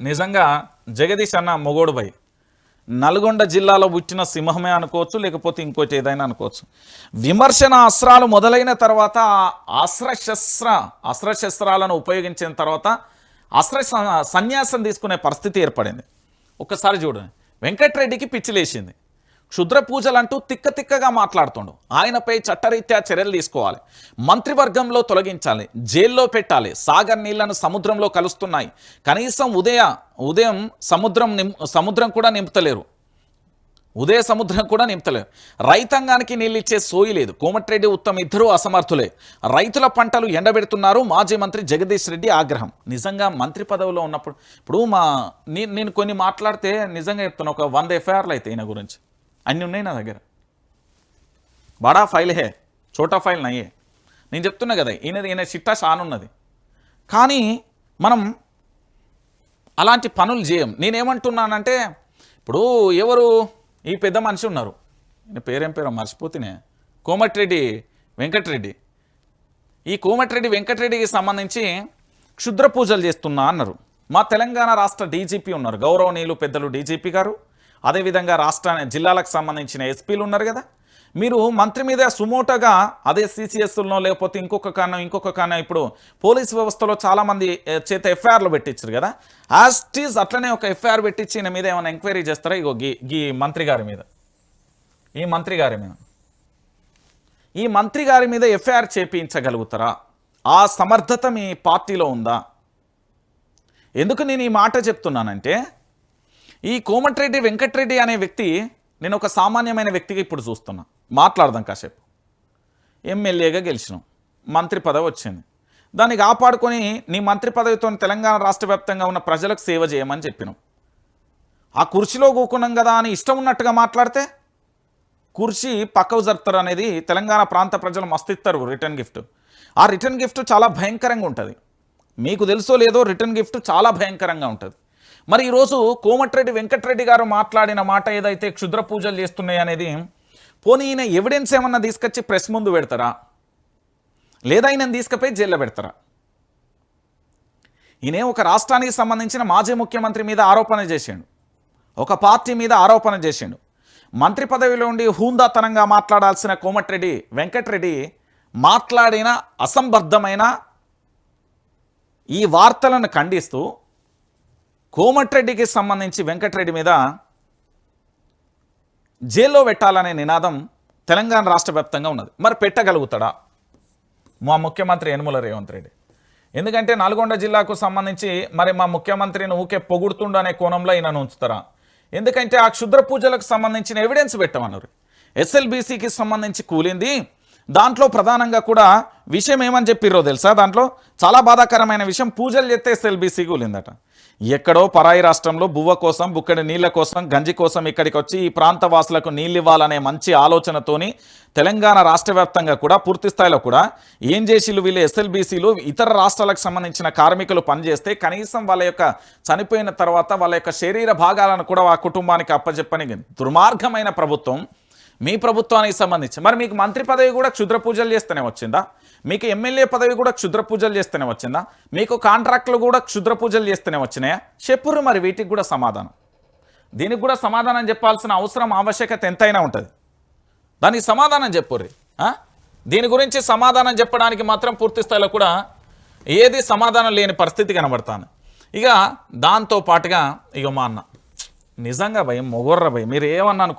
నిజంగా జగదీష్ అన్న మొగోడు భయ్ నల్గొండ జిల్లాలో పుట్టిన సింహమే అనుకోవచ్చు లేకపోతే ఇంకోటి ఏదైనా అనుకోవచ్చు. విమర్శన అస్త్రాలు మొదలైన తర్వాత అస్త్రశస్త్ర అస్త్రశస్త్రాలను ఉపయోగించిన తర్వాత అస్త్ర సన్యాసం తీసుకునే పరిస్థితి ఏర్పడింది. ఒక్కసారి చూడండి. వెంకట్రెడ్డికి పిచ్చిలేసింది క్షుద్ర పూజలంటూ తిక్క తిక్కగా మాట్లాడుతుండు. ఆయనపై చట్టరీత్యా చర్యలు తీసుకోవాలి. మంత్రివర్గంలో తొలగించాలి. జైల్లో పెట్టాలి. సాగర్ నీళ్ళను సముద్రంలో కలుస్తున్నాయి. కనీసం ఉదయ ఉదయం సముద్రం నిం సముద్రం కూడా నింపుతలేరు. ఉదయ సముద్రం కూడా నింపుతలేరు. రైతాంగానికి నీళ్ళు ఇచ్చే సోయి లేదు. కోమటిరెడ్డి ఉత్తమ్ ఇద్దరూ అసమర్థులే. రైతుల పంటలు ఎండబెడుతున్నారు మాజీ మంత్రి జగదీష్ రెడ్డి ఆగ్రహం. నిజంగా మంత్రి పదవిలో ఉన్నప్పుడు ఇప్పుడు మా నేను కొన్ని మాట్లాడితే నిజంగా చెప్తున్నా. ఒక వంద ఎఫ్ఐఆర్లు అయితే ఈయన గురించి. అన్నీ ఉన్నాయి నా దగ్గర. బడా ఫైల్ హే చోటా ఫైల్ నయ్యే నేను చెప్తున్నా కదా ఈయన ఈయన చిట్టా షానున్నది కానీ మనం అలాంటి పనులు చేయం. నేనేమంటున్నానంటే ఇప్పుడు ఎవరు ఈ పెద్ద మనిషి ఉన్నారు. ఈయన పేరేం పేరు? మర్చిపోతేనే. కోమటిరెడ్డి వెంకటరెడ్డి. ఈ కోమటిరెడ్డి వెంకటరెడ్డికి సంబంధించి క్షుద్ర పూజలు చేస్తున్నా అన్నారు. మా తెలంగాణ రాష్ట్ర డీజీపీ ఉన్నారు. గౌరవనీయులు పెద్దలు డీజీపీ గారు. అదేవిధంగా రాష్ట్ర జిల్లాలకు సంబంధించిన ఎస్పీలు ఉన్నారు కదా. మీరు మంత్రి మీద సుమోటోగా అదే సిసిఎస్లో లేకపోతే ఇంకొక కారణం ఇంకొక కారణం ఇప్పుడు పోలీస్ వ్యవస్థలో చాలామంది చేత ఎఫ్ఐఆర్లు పెట్టించారు కదా. యాజ్ ఈజ్ అట్లనే ఒక ఎఫ్ఐఆర్ పెట్టించి ఈయన మీద ఏమైనా ఎంక్వైరీ చేస్తారా? ఇగో గీ గీ మంత్రి గారి మీద. ఈ మంత్రి గారి మీద. ఈ మంత్రి గారి మీద ఎఫ్ఐఆర్ చేపించగలుగుతారా? ఆ సమర్థత మీ పార్టీలో ఉందా? ఎందుకు నేను ఈ మాట చెప్తున్నానంటే ఈ కోమటిరెడ్డి వెంకటరెడ్డి అనే వ్యక్తి నేను ఒక సామాన్యమైన వ్యక్తిగా ఇప్పుడు చూస్తున్నా. మాట్లాడదాం కాసేపు. ఎమ్మెల్యేగా గెలిచినాం. మంత్రి పదవి వచ్చింది. దాన్ని కాపాడుకొని నీ మంత్రి పదవితో తెలంగాణ రాష్ట్ర ఉన్న ప్రజలకు సేవ చేయమని చెప్పినాం. ఆ కుర్చీలో కూకున్నాం కదా అని ఇష్టం ఉన్నట్టుగా మాట్లాడితే కుర్చీ పక్కకు జరుపుతారు అనేది తెలంగాణ ప్రాంత ప్రజలు మస్తు ఇస్తారు రిటర్న్ గిఫ్ట్. ఆ రిటర్న్ గిఫ్ట్ చాలా భయంకరంగా ఉంటుంది. మీకు తెలుసో లేదో రిటర్న్ గిఫ్ట్ చాలా భయంకరంగా ఉంటుంది. మరి ఈరోజు కోమటిరెడ్డి వెంకటరెడ్డి గారు మాట్లాడిన మాట ఏదైతే క్షుద్ర పూజలు చేస్తున్నాయి అనేది పోనీ ఈయన ఎవిడెన్స్ ఏమన్నా తీసుకొచ్చి ప్రెస్ ముందు పెడతారా? లేదా ఈయన తీసుకుపోయి జైల్లో పెడతారా? ఈయనే ఒక రాష్ట్రానికి సంబంధించిన మాజీ ముఖ్యమంత్రి మీద ఆరోపణ చేసిండు. ఒక పార్టీ మీద ఆరోపణ చేసిండు. మంత్రి పదవిలో ఉండి హూందాతనంగా మాట్లాడాల్సిన కోమటిరెడ్డి వెంకటరెడ్డి మాట్లాడిన అసంబద్ధమైన ఈ వార్తలను ఖండిస్తూ కోమటిరెడ్డికి సంబంధించి వెంకటరెడ్డి మీద జైల్లో పెట్టాలనే నినాదం తెలంగాణ రాష్ట్ర వ్యాప్తంగా ఉన్నది. మరి పెట్టగలుగుతాడా? మా ముఖ్యమంత్రి యనుమల రేవంత్ రెడ్డి. ఎందుకంటే నల్గొండ జిల్లాకు సంబంధించి మరి మా ముఖ్యమంత్రిని ఊకే పొగుడుతుండు అనే కోణంలో ఈయనను ఉంచుతారా? ఎందుకంటే ఆ క్షుద్ర పూజలకు సంబంధించిన ఎవిడెన్స్ పెట్టమన్నారు. ఎస్ఎల్బీసీకి సంబంధించి కూలింది. దాంట్లో ప్రధానంగా కూడా విషయం ఏమని చెప్పిర్రో తెలుసా దాంట్లో? చాలా బాధాకరమైన విషయం పూజలు చేస్తే ఎస్ఎల్బీసీ కూలిందట. ఎక్కడో పరాయి రాష్ట్రంలో బువ్వ కోసం బుక్కడి నీళ్ళ కోసం గంజి కోసం ఇక్కడికి వచ్చి ఈ ప్రాంత వాసులకు నీళ్ళు ఇవ్వాలనే మంచి ఆలోచనతోని తెలంగాణ రాష్ట్ర వ్యాప్తంగా కూడా పూర్తి స్థాయిలో కూడా ఏం చేసిలు వీళ్ళు ఎస్ఎల్బీసీలు ఇతర రాష్ట్రాలకు సంబంధించిన కార్మికులు పనిచేస్తే కనీసం వాళ్ళ యొక్క చనిపోయిన తర్వాత వాళ్ళ యొక్క శరీర భాగాలను కూడా ఆ కుటుంబానికి అప్పచెప్పని దుర్మార్గమైన ప్రభుత్వం మీ ప్రభుత్వానికి సంబంధించి. మరి మీకు మంత్రి పదవి కూడా క్షుద్ర పూజలు చేస్తూనే వచ్చిందా? మీకు ఎమ్మెల్యే పదవి కూడా క్షుద్ర పూజలు చేస్తూనే వచ్చిందా? మీకు కాంట్రాక్టులు కూడా క్షుద్ర పూజలు చేస్తూనే వచ్చినాయా? చెప్పుర్రు మరి వీటికి కూడా సమాధానం. దీనికి కూడా సమాధానం చెప్పాల్సిన అవసరం ఆవశ్యకత ఎంతైనా ఉంటుంది. దానికి సమాధానం చెప్పుర్రి దీని గురించి సమాధానం చెప్పడానికి మాత్రం పూర్తి స్థాయిలో కూడా ఏది సమాధానం లేని పరిస్థితి కనబడతాను ఇక దాంతో పాటుగా ఇక మా అన్న నిజంగా భయం మొగొర్ర భయం. మీరు ఏమన్నా